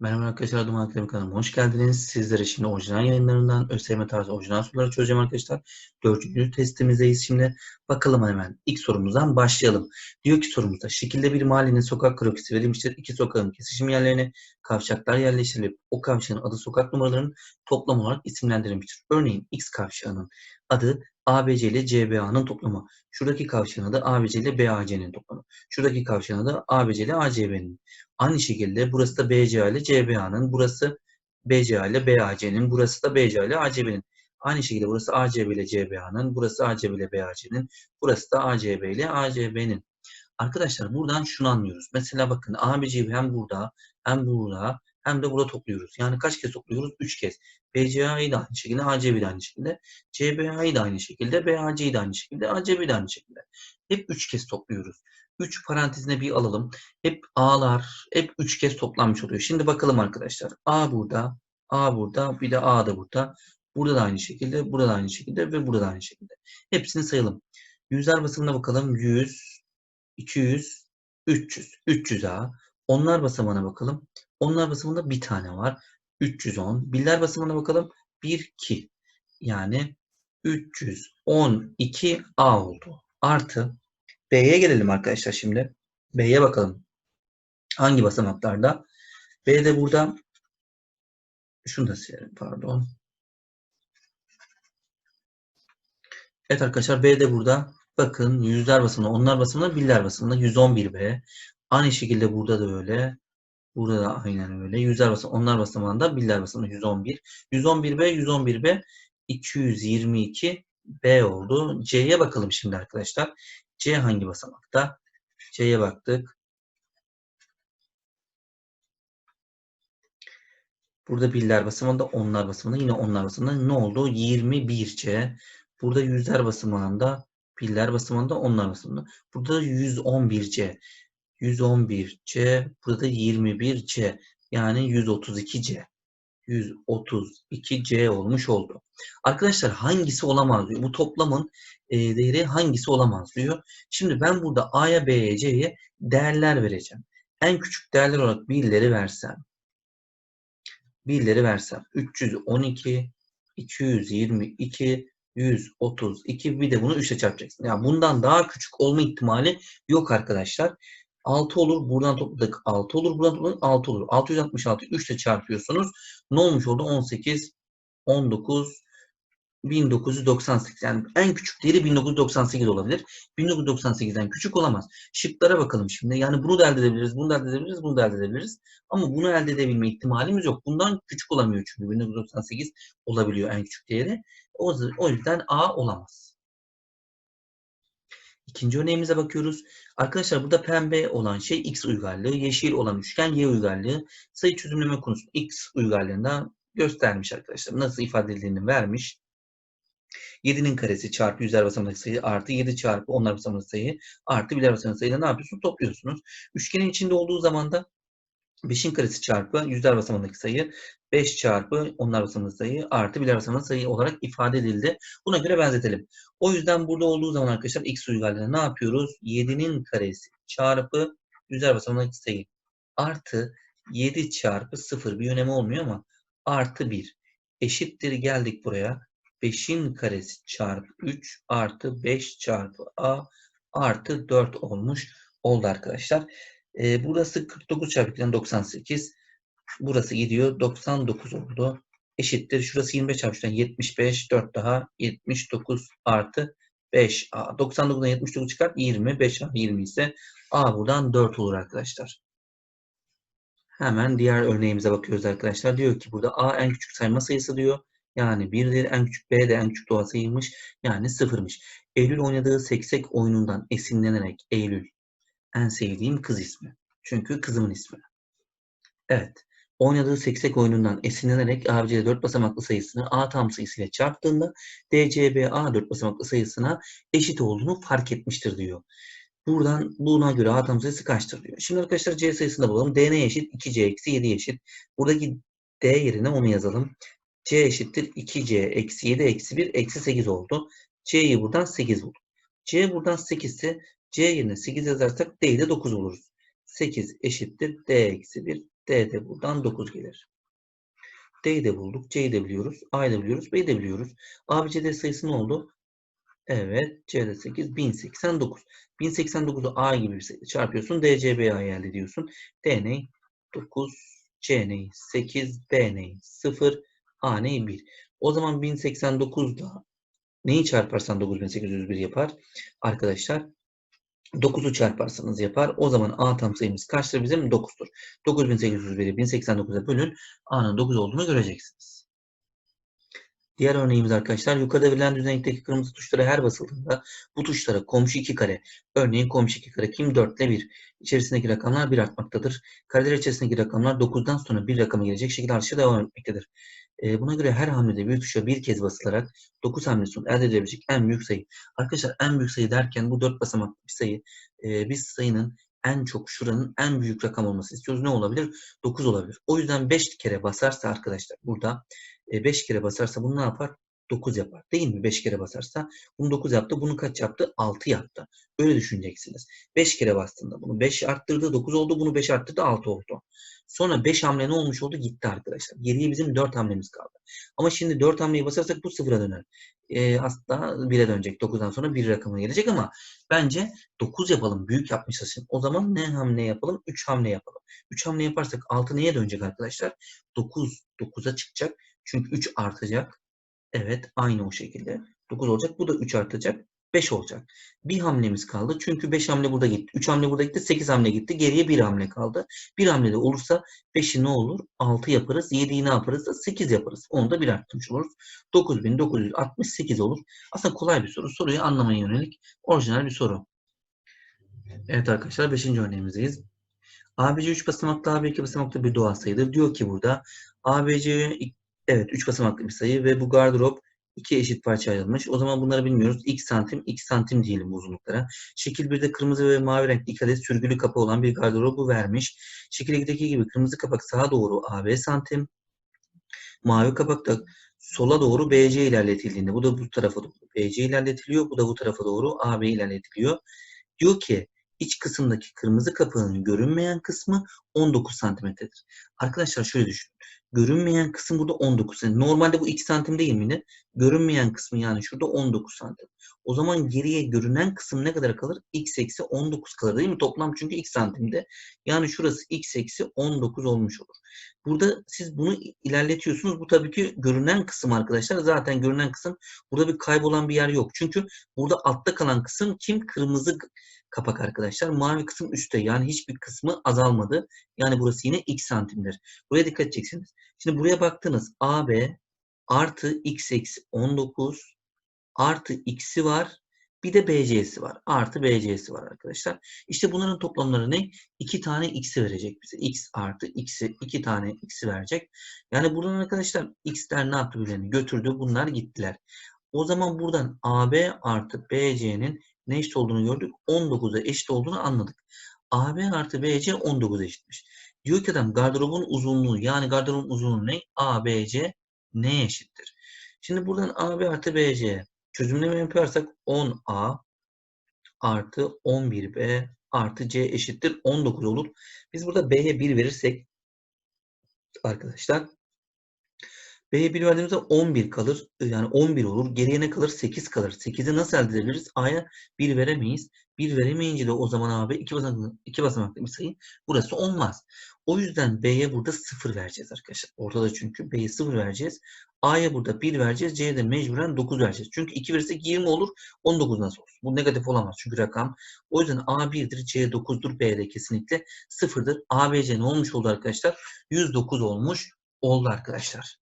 Merhaba arkadaşlar, adım Hakan kanalıma hoş geldiniz. Sizlere şimdi orijinal yayınlarından ÖSYM tarzı orijinal soruları çözeceğim arkadaşlar. Dördüncü testimizdeyiz şimdi. Bakalım hemen ilk sorumuzdan başlayalım. Diyor ki sorumuzda şekilde bir mahallenin sokak krokisi verilmiştir. İki sokağın kesişim yerlerine kavşaklar yerleştirilip o kavşağın adı sokak numaralarının toplam olarak isimlendirilmiştir. Örneğin X kavşağının adı ABC ile CBA'nın toplamı. Şuradaki kavşağın adı ABC ile BAC'nin toplamı. Şuradaki kavşağın adı ABC ile ACB'nin. Aynı şekilde burası da BCA ile CBA'nın, burası BCA ile BAC'nin, burası da BCA ile ACB'nin. Aynı şekilde burası ACB ile CBA'nın, burası ACB ile BAC'nin, burası da ACB ile ACB'nin. Arkadaşlar buradan şunu anlıyoruz. Mesela bakın ABC'yi hem burada hem burada hem de burada topluyoruz. Yani kaç kez topluyoruz? 3 kez. BCA'yı da aynı şekilde, ACB'yi de aynı şekilde, CBA'yı da aynı şekilde, BAC'yi de aynı şekilde, ACB'yi de aynı şekilde. Hep 3 kez topluyoruz. 3 parantezine bir alalım. Hep A'lar hep 3 kez toplanmış oluyor. Şimdi bakalım arkadaşlar. A burada, A burada, bir de A da burada. Burada da aynı şekilde, burada da aynı şekilde ve burada da aynı şekilde. Hepsini sayalım. Yüzler basamına bakalım. 100, 200, 300. 300 A. Onlar basamağına bakalım. Onlar basamında bir tane var. 310. Biller basamına bakalım. 1, 2. Yani 312 A oldu. Artı B'ye gelelim arkadaşlar şimdi. B'ye bakalım. Hangi basamaklarda? B'de burada şunu da silelim pardon. Evet arkadaşlar B'de burada bakın yüzler basımında, onlar basımında, biller basımında 111B. Aynı şekilde burada da öyle. Burada da aynen öyle. Yüzler basımında, onlar basımında, biller basımında 111. 111B, 111B 222 B oldu. C'ye bakalım şimdi arkadaşlar. C hangi basamakta? C'ye baktık. Burada birler basamağında, onlar basamağında, yine onlar basamağında ne oldu? 21C. Burada yüzler basamağında, birler basamağında, onlar basamağında. Burada 111C. 111C. Burada 21C. Yani 132C. 132C olmuş oldu. Arkadaşlar hangisi olamaz diyor. Bu toplamın e, değeri hangisi olamaz diyor. Şimdi ben burada A'ya, B'ye, C'ye değerler vereceğim. En küçük değerler olarak birleri versem. Birleri versem. 312, 222, 132 bir de bunu 3 ile çarpacaksın. Yani bundan daha küçük olma ihtimali yok arkadaşlar. 6 olur. Buradan topladık. 6 olur. Buradan topladık. 6 olur. 666 3 ile çarpıyorsunuz. Ne olmuş oldu? 18, 19, 1998. Yani en küçük değeri 1998 olabilir. 1998'den küçük olamaz. Şıklara bakalım şimdi. Yani bunu da elde edebiliriz, bunu da elde edebiliriz, bunu da elde edebiliriz. Ama bunu elde edebilme ihtimalimiz yok. Bundan küçük olamıyor çünkü 1998 olabiliyor en küçük değeri. O, o yüzden A olamaz. İkinci örneğimize bakıyoruz. Arkadaşlar burada pembe olan şey x uygarlığı, yeşil olan üçgen y uygarlığı. Sayı çözümleme konusu x uygarlığında göstermiş arkadaşlar. Nasıl ifade edildiğini vermiş. 7'nin karesi çarpı yüzler basamındaki sayı artı 7 çarpı onlar basamındaki sayı artı birler basamındaki sayıyla ne yapıyorsunuz? Topluyorsunuz. Üçgenin içinde olduğu zaman da 5'in karesi çarpı yüzler basamındaki sayı 5 çarpı onlar basamındaki sayı artı birler basamındaki sayı olarak ifade edildi. Buna göre benzetelim. O yüzden burada olduğu zaman arkadaşlar x uygarlığına ne yapıyoruz? 7'nin karesi çarpı yüzler basamındaki sayı artı 7 çarpı 0 bir önemi olmuyor ama artı 1 eşittir geldik buraya. 5'in karesi çarpı 3 artı 5 çarpı a artı 4 olmuş oldu arkadaşlar. Ee, burası 49 çarpı 2'den 98. Burası gidiyor 99 oldu. Eşittir. Şurası 25 çarpı 3'ten 75. 4 daha 79 artı 5 a. 99'dan 79 çıkart 20. 5 a 20 ise a buradan 4 olur arkadaşlar. Hemen diğer örneğimize bakıyoruz arkadaşlar. Diyor ki burada a en küçük sayma sayısı diyor. Yani 1'dir en küçük B de en küçük doğal sayıymış. Yani sıfırmış. Eylül oynadığı seksek oyunundan esinlenerek Eylül en sevdiğim kız ismi. Çünkü kızımın ismi. Evet. Oynadığı seksek oyunundan esinlenerek ABC 4 basamaklı sayısını A tam sayısıyla çarptığında DCBA 4 basamaklı sayısına eşit olduğunu fark etmiştir diyor. Buradan buna göre A tam sayısı kaçtır diyor. Şimdi arkadaşlar C sayısını bulalım. D ne eşit? 2C eksi 7 eşit. Buradaki D yerine onu yazalım. C eşittir 2C eksi 7 eksi 1 eksi 8 oldu. C'yi buradan 8 bulduk. C buradan 8 ise C yerine 8 yazarsak D'yi de 9 buluruz. 8 eşittir D eksi 1 D de buradan 9 gelir. D'yi de bulduk. C'yi de biliyoruz. A'yı da biliyoruz. B'yi de biliyoruz. A, B, C, D sayısı ne oldu? Evet. C'de 8. 1089. 1089'u A gibi çarpıyorsun. D, C, B'yi elde ediyorsun. D ne? 9. C ne? 8. B ne? 0. A ne? 1. O zaman 1089'da neyi çarparsan 9801 yapar? Arkadaşlar 9'u çarparsanız yapar. O zaman A tam sayımız kaçtır bizim? 9'dur. 9801'i 1089'a bölün. A'nın 9 olduğunu göreceksiniz. Diğer örneğimiz arkadaşlar yukarıda verilen düzenlikteki kırmızı tuşlara her basıldığında bu tuşlara komşu 2 kare örneğin komşu 2 kare kim 4 ile 1 içerisindeki rakamlar 1 artmaktadır. Kareler içerisindeki rakamlar 9'dan sonra bir rakama gelecek şekilde artışa devam etmektedir. E, buna göre her hamlede büyük tuşa bir kez basılarak 9 hamle sonu elde edilebilecek en büyük sayı. Arkadaşlar en büyük sayı derken bu 4 basamaklı bir sayı. E, biz sayının en çok şuranın en büyük rakam olması istiyoruz. Ne olabilir? 9 olabilir. O yüzden 5 kere basarsa arkadaşlar burada 5 kere basarsa bunu ne yapar? 9 yapar. Değil mi? 5 kere basarsa bunu 9 yaptı. Bunu kaç yaptı? 6 yaptı. Öyle düşüneceksiniz. 5 kere bastığında bunu 5 arttırdı. 9 oldu. Bunu 5 arttırdı. 6 oldu. Sonra 5 hamle ne olmuş oldu? Gitti arkadaşlar. Geriye bizim 4 hamlemiz kaldı. Ama şimdi 4 hamleyi basarsak bu sıfıra döner. E, aslında 1'e dönecek. 9'dan sonra 1 rakamına gelecek ama bence 9 yapalım. Büyük şimdi. O zaman ne hamle yapalım? 3 hamle yapalım. 3 hamle yaparsak 6 neye dönecek arkadaşlar? 9. 9'a çıkacak. Çünkü 3 artacak. Evet aynı o şekilde. 9 olacak. Bu da 3 artacak. 5 olacak. Bir hamlemiz kaldı. Çünkü 5 hamle burada gitti. 3 hamle burada gitti. 8 hamle gitti. Geriye 1 hamle kaldı. 1 hamle de olursa 5'i ne olur? 6 yaparız. 7'yi ne yaparız? 8 yaparız. Onu da 1 arttırmış oluruz. 9968 olur. Aslında kolay bir soru. Soruyu anlamaya yönelik orijinal bir soru. Evet arkadaşlar 5. örneğimizdeyiz. ABC 3 basamaklı, AB 2 basamaklı bir doğal sayıdır. Diyor ki burada ABC evet 3 basamaklı bir sayı ve bu gardırop iki eşit parça ayrılmış. O zaman bunları bilmiyoruz. X santim, X santim diyelim uzunluklara. Şekil 1'de kırmızı ve mavi renkli iki adet sürgülü kapı olan bir gardırobu vermiş. Şekil 2'deki gibi kırmızı kapak sağa doğru AB santim, mavi kapak da sola doğru BC ilerletildiğinde bu da bu tarafa doğru BC ilerletiliyor. Bu da bu tarafa doğru AB ilerletiliyor. Diyor ki iç kısımdaki kırmızı kapağın görünmeyen kısmı 19 santimetredir. Arkadaşlar şöyle düşünün. Görünmeyen kısım burada 19 santim. Normalde bu 2 santim değil miydi? Görünmeyen kısmı yani şurada 19 santim. O zaman geriye görünen kısım ne kadar kalır? x eksi 19 kalır değil mi? Toplam çünkü x santimde. Yani şurası x eksi 19 olmuş olur. Burada siz bunu ilerletiyorsunuz. Bu tabii ki görünen kısım arkadaşlar. Zaten görünen kısım burada bir kaybolan bir yer yok. Çünkü burada altta kalan kısım kim? Kırmızı kapak arkadaşlar. Mavi kısım üstte. Yani hiçbir kısmı azalmadı. Yani burası yine x santimdir. Buraya dikkat edeceksiniz. Şimdi buraya baktınız. AB artı x eksi 19 artı x'i var. Bir de BC'si var. Artı BC'si var arkadaşlar. İşte bunların toplamları ne? 2 tane x'i verecek bize. x artı x'i 2 tane x'i verecek. Yani buradan arkadaşlar x'ler ne yaptı birbirlerini götürdü. Bunlar gittiler. O zaman buradan AB artı BC'nin ne eşit olduğunu gördük. 19'a eşit olduğunu anladık. AB artı BC 19'a eşitmiş. Diyor ki adam gardırobun uzunluğu yani gardırobun uzunluğu ne? ABC ne eşittir? Şimdi buradan AB artı BC çözümleme yaparsak 10A artı 11B artı C eşittir 19 olur. Biz burada B'ye 1 verirsek arkadaşlar B'ye 1 verdiğimizde 11 kalır. Yani 11 olur. Geriye ne kalır? 8 kalır. 8'i nasıl elde edebiliriz? A'ya 1 veremeyiz. 1 veremeyince de o zaman abi 2 basamaklı, 2 basamaklı bir sayı. Burası olmaz. O yüzden B'ye burada 0 vereceğiz arkadaşlar. Ortada çünkü B'ye 0 vereceğiz. A'ya burada 1 vereceğiz. C'ye de mecburen 9 vereceğiz. Çünkü 2 verirsek 20 olur. 19 nasıl olur? Bu negatif olamaz. Çünkü rakam. O yüzden A 1'dir. C 9'dur. B de kesinlikle 0'dır. A, B, C ne olmuş oldu arkadaşlar? 109 olmuş oldu arkadaşlar.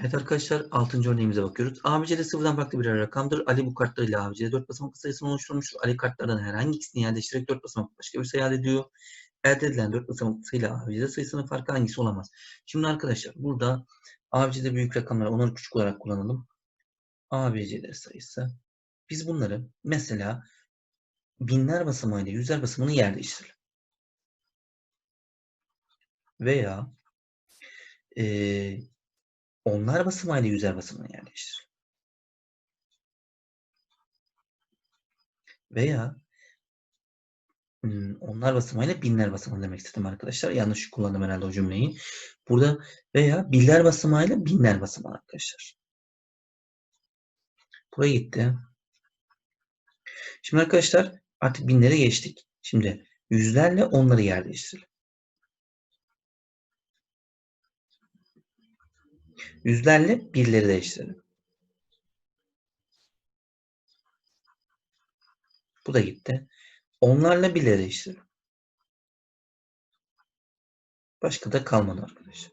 Evet arkadaşlar 6. örneğimize bakıyoruz. ABC'de sıfırdan farklı bir rakamdır. Ali bu kartlarıyla ABC'de 4 basamaklı sayısını oluşturmuştur. Ali kartlardan herhangi ikisini yerleştirerek 4 basamaklı başka bir sayı elde ediyor. Elde edilen 4 basamaklı sayıyla ABC'de sayısının farkı hangisi olamaz? Şimdi arkadaşlar burada ABC'de büyük rakamları onları küçük olarak kullanalım. ABC'de sayısı. Biz bunları mesela binler basamağıyla yüzler basamağını yer değiştirelim. Veya onlar basamağıyla yüzer basamağını yerleştir. Veya Hmm, onlar basamağıyla binler basamağı demek istedim arkadaşlar. Yanlış kullandım herhalde o cümleyi. Burada veya birler basamağıyla binler basamağı arkadaşlar. Buraya gitti. Şimdi arkadaşlar artık binlere geçtik. Şimdi yüzlerle onları yer değiştirelim. Yüzlerle birleri değiştirelim. Bu da gitti. Onlarla birleri değiştirelim. Başka da kalmadı arkadaşlar.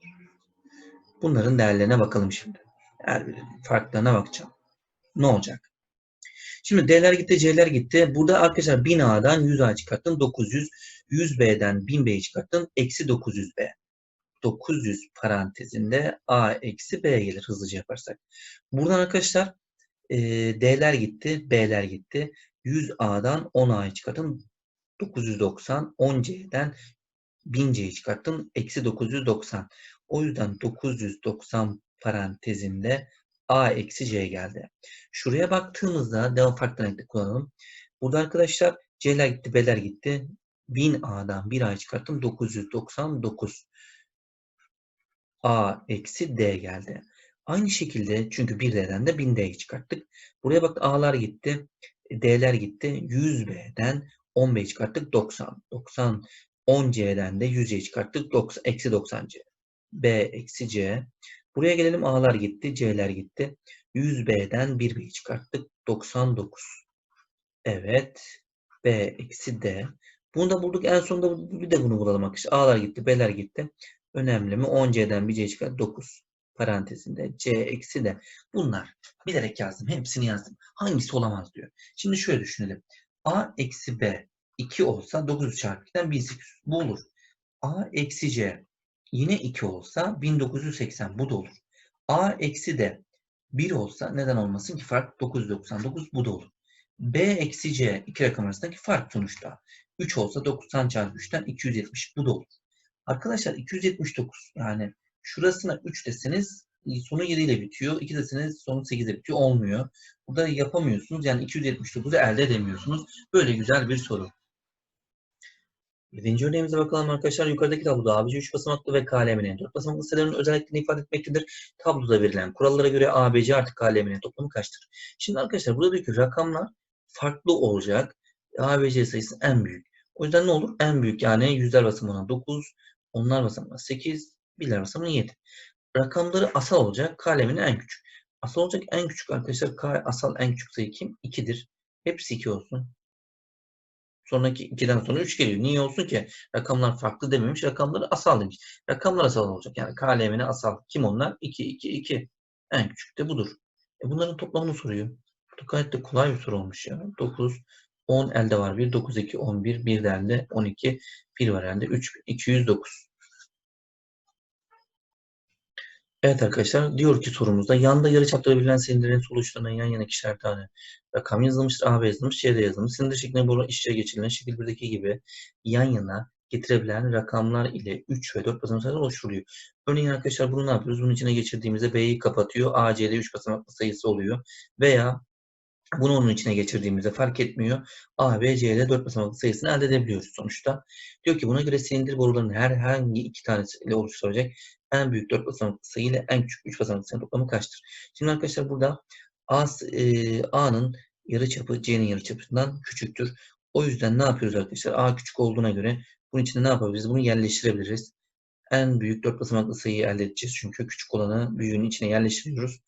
Bunların değerlerine bakalım şimdi. Her birinin farklarına bakacağım. Ne olacak? Şimdi D'ler gitti, C'ler gitti. Burada arkadaşlar 1000A'dan 100A çıkarttın. 900. 100B'den 1000B'yi çıkarttın. Eksi 900B. 900 parantezinde A eksi B gelir hızlıca yaparsak. Buradan arkadaşlar e, D'ler gitti, B'ler gitti. 100A'dan 10A'yı çıkarttın. 990. 10C'den 1000C'yi çıkarttın. Eksi 990. O yüzden 990 parantezinde A eksi C geldi. Şuraya baktığımızda devam farklı renkli kullanalım. Burada arkadaşlar C'ler gitti, B'ler gitti. 1000A'dan 1 A çıkarttım. 999. A eksi D geldi. Aynı şekilde çünkü 1D'den de 1000D'yi çıkarttık. Buraya bak A'lar gitti. D'ler gitti. 100B'den 10B'yi çıkarttık. 90. 90 10C'den de 100'e çıkarttık. 90, eksi 90C. B eksi C. Buraya gelelim A'lar gitti. C'ler gitti. 100B'den 1B'yi çıkarttık. 99. Evet. B eksi D. Bunu da bulduk. En sonunda bir de bunu bulalım arkadaşlar. A'lar gitti. B'ler gitti. Önemli mi? 10C'den bir C çıkar. 9. Parantezinde C eksi de. Bunlar. Bilerek yazdım. Hepsini yazdım. Hangisi olamaz diyor. Şimdi şöyle düşünelim. A eksi B 2 olsa 900 çarpı 2'den 1800. Bu olur. A eksi C yine 2 olsa 1980. Bu da olur. A eksi D 1 olsa neden olmasın ki fark 999 bu da olur. B eksi C iki rakam arasındaki fark sonuçta. 3 olsa 90 çarpı 3'ten 270 bu da olur. Arkadaşlar 279 yani şurasına 3 deseniz sonu 7 ile bitiyor. 2 deseniz sonu 8 ile bitiyor. Olmuyor. Burada yapamıyorsunuz. Yani 279'u elde edemiyorsunuz. Böyle güzel bir soru. Birinci örneğimize bakalım arkadaşlar. Yukarıdaki tabloda ABC 3 basamaklı ve KLM'nin 4 basamaklı sayıların özelliklerini ifade etmektedir. Tabloda verilen kurallara göre ABC artı KLM'nin toplamı kaçtır? Şimdi arkadaşlar burada diyor ki rakamlar farklı olacak. ABC sayısı en büyük. O yüzden ne olur? En büyük yani yüzler basamağına 9, onlar basamağına 8, birler basamağına 7. Rakamları asal olacak. KLM'nin en küçük. Asal olacak en küçük arkadaşlar. K asal en küçük sayı kim? 2'dir. Hepsi 2 olsun. Sonraki 2'den sonra 3 geliyor. Niye olsun ki? Rakamlar farklı dememiş. Rakamları asal demiş. Rakamlar asal olacak. Yani KLM'ne asal. Kim onlar? 2, 2, 2. En küçük de budur. E bunların toplamını soruyor. Bu gayet de kolay bir soru olmuş ya. 9, 10 elde var 1, 9, 2, 11, 1 de elde 12, 1 var elde 3, 209. Evet arkadaşlar diyor ki sorumuzda yanda yarıçapları verilen silindirin sol yan yana ikişer tane rakam yazılmıştır. AB yazılmış, CD yazılmış. Silindir şeklinde bu işçe geçirilen şekil 1'deki gibi yan yana getirebilen rakamlar ile 3 ve 4 basamak sayılar oluşturuluyor. Örneğin arkadaşlar bunu ne yapıyoruz? Bunun içine geçirdiğimizde B'yi kapatıyor. AC'de 3 basamaklı sayısı oluyor. Veya bunu onun içine geçirdiğimizde fark etmiyor. A, B, C'de 4 basamaklı sayısını elde edebiliyoruz sonuçta. Diyor ki buna göre silindir borularının herhangi iki tanesiyle oluşturacak en büyük 4 basamaklı sayı ile en küçük 3 basamaklı sayının toplamı kaçtır? Şimdi arkadaşlar burada A, e, A'nın yarıçapı C'nin yarıçapından küçüktür. O yüzden ne yapıyoruz arkadaşlar? A küçük olduğuna göre bunun içinde ne yapabiliriz? Bunu yerleştirebiliriz. En büyük 4 basamaklı sayıyı elde edeceğiz. Çünkü küçük olanı büyüğünün içine yerleştiriyoruz.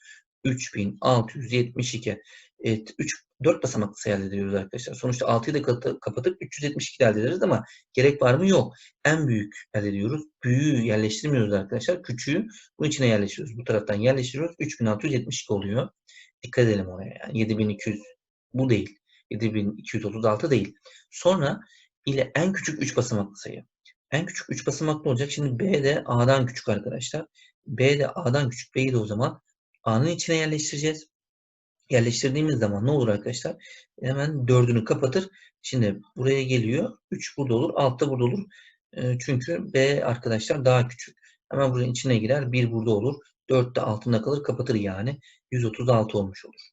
3672. Evet, 3, 4 basamaklı sayı elde ediyoruz arkadaşlar. Sonuçta 6'yı da kapatıp 372 elde ederiz ama gerek var mı? Yok. En büyük elde ediyoruz. Büyüğü yerleştirmiyoruz arkadaşlar. Küçüğü bunun içine yerleştiriyoruz. Bu taraftan yerleştiriyoruz. 3672 oluyor. Dikkat edelim oraya. Yani 7200 bu değil. 7236 değil. Sonra ile en küçük 3 basamaklı sayı. En küçük 3 basamaklı olacak. Şimdi B de A'dan küçük arkadaşlar. B de A'dan küçük. B'yi de o zaman A'nın içine yerleştireceğiz. Yerleştirdiğimiz zaman ne olur arkadaşlar? Hemen dördünü kapatır. Şimdi buraya geliyor. 3 burada olur. Altta burada olur. Çünkü B arkadaşlar daha küçük. Hemen buranın içine girer. 1 burada olur. 4 de altında kalır. Kapatır yani. 136 olmuş olur.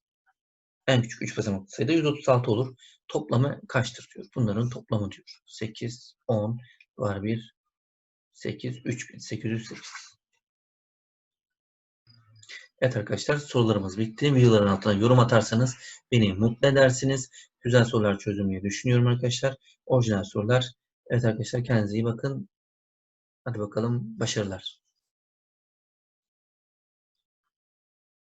En küçük 3 basamaklı sayıda 136 olur. toplamı kaçtır diyor. Bunların toplamı diyor. 8, 10 var 1, 8, 3808. Evet arkadaşlar sorularımız bitti. Videoların altına yorum atarsanız beni mutlu edersiniz. Güzel sorular çözümleyi düşünüyorum arkadaşlar. Orijinal sorular. Evet arkadaşlar kendinize iyi bakın. Hadi bakalım başarılar.